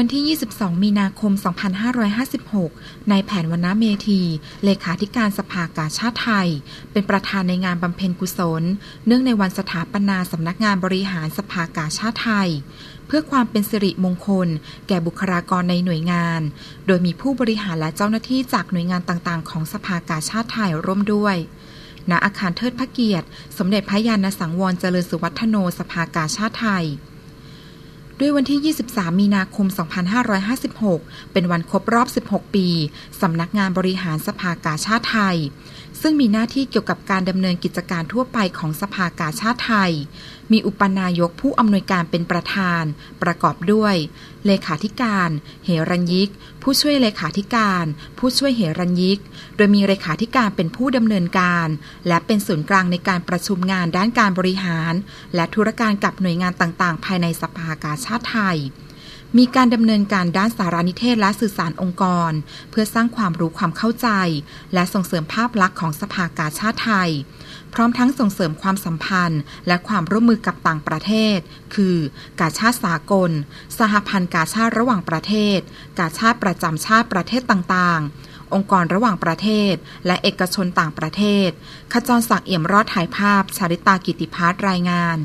วันที่ 22 มีนาคม 2556 นายแผนวรรณเมธี เลขาธิการสภากาชาติไทย เป็นประธานในงานบำเพ็ญกุศล เนื่องในวันสถาปนาสำนักงานบริหารสภากาชาติไทย เพื่อความเป็นสิริมงคล แก่บุคลากรในหน่วยงาน โดยมีผู้บริหารและเจ้าหน้าที่จากหน่วยงานต่างๆ ของสภากาชาติไทยร่วมด้วยณอาคารเทิดพระเกียรติ สมเด็จพระยาณสังวรเจริญสุวัฒโนสภากาชาติไทย ด้วยวันที่ 23 มีนาคม 2556 เป็นวันครบรอบ 16 ปี สำนักงานบริหารสภากาชาติไทย ซึ่งมีหน้าที่เกี่ยวกับการดำเนินกิจการทั่วไปของสภากาชาติไทย มีอุปนายกผู้อำนวยการเป็นประธาน ประกอบด้วย เลขาธิการ เหรัญยิก ผู้ช่วยเลขาธิการ ผู้ช่วยเหรัญยิก โดยมีเลขาธิการเป็นผู้ดำเนินการ และเป็นศูนย์กลางในการประชุมงานด้านการบริหาร และธุรการกับหน่วยงานต่างๆ ภายในสภากาชาติไทย มีการดำเนินการด้านสารนิเทศและสื่อสารองค์กร เพื่อสร้างความรู้ความเข้าใจ และส่งเสริมภาพลักษณ์ของสภากาชาติไทย พร้อมทั้งส่งเสริมความสัมพันธ์ และความร่วมมือกับต่างประเทศ คือ กาชาติสากล สหพันธ์กาชาติระหว่างประเทศ กาชาติประจำชาติประเทศต่างๆองค์กรระหว่างประเทศ และเอกชนต่างประเทศ ขจรศักดิ์เอี่ยมรอดถ่ายภาพ ชาริตากิติพาสรายงาน